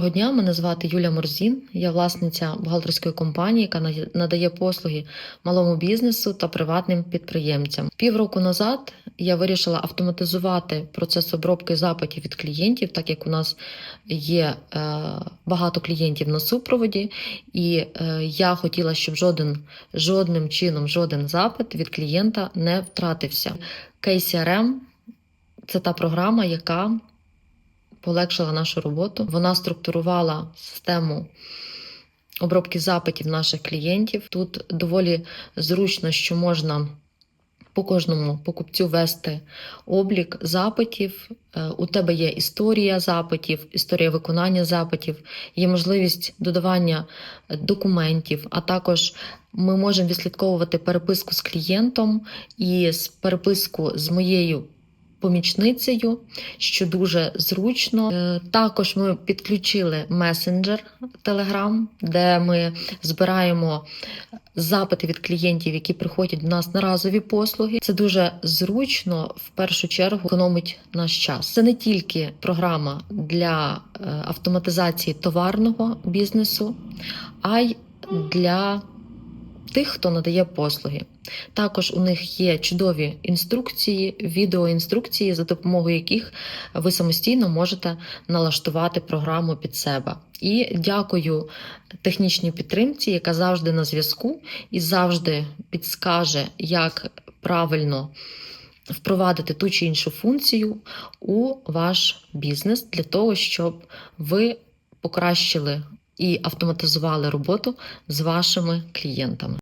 Доброго дня, мене звати Юля Морзін. Я власниця бухгалтерської компанії, яка надає послуги малому бізнесу та приватним підприємцям. Півроку назад я вирішила автоматизувати процес обробки запитів від клієнтів, так як у нас є е, багато клієнтів на супроводі, і е, я хотіла, щоб жоден жодним чином жоден запит від клієнта не втратився. KCRM – це та програма, яка полегшила нашу роботу. Вона структурувала систему обробки запитів наших клієнтів. Тут доволі зручно, що можна по кожному покупцю вести облік запитів. Е, У тебе є історія запитів, історія виконання запитів, є можливість додавання документів, а також ми можемо відслідковувати переписку з клієнтом і переписку з моєю помічницею, що дуже зручно. Е, Також ми підключили месенджер Telegram, де ми збираємо запити від клієнтів, які приходять до нас на разові послуги. Це дуже зручно, в першу чергу, економить наш час. Це не тільки програма для е, автоматизації товарного бізнесу, а й для тих, хто надає послуги. Також у них є чудові інструкції, відеоінструкції, за допомогою яких ви самостійно можете налаштувати програму під себе. І дякую технічній підтримці, яка завжди на зв'язку і завжди підскаже, як правильно впровадити ту чи іншу функцію у ваш бізнес для того, щоб ви покращили і автоматизували роботу з вашими клієнтами.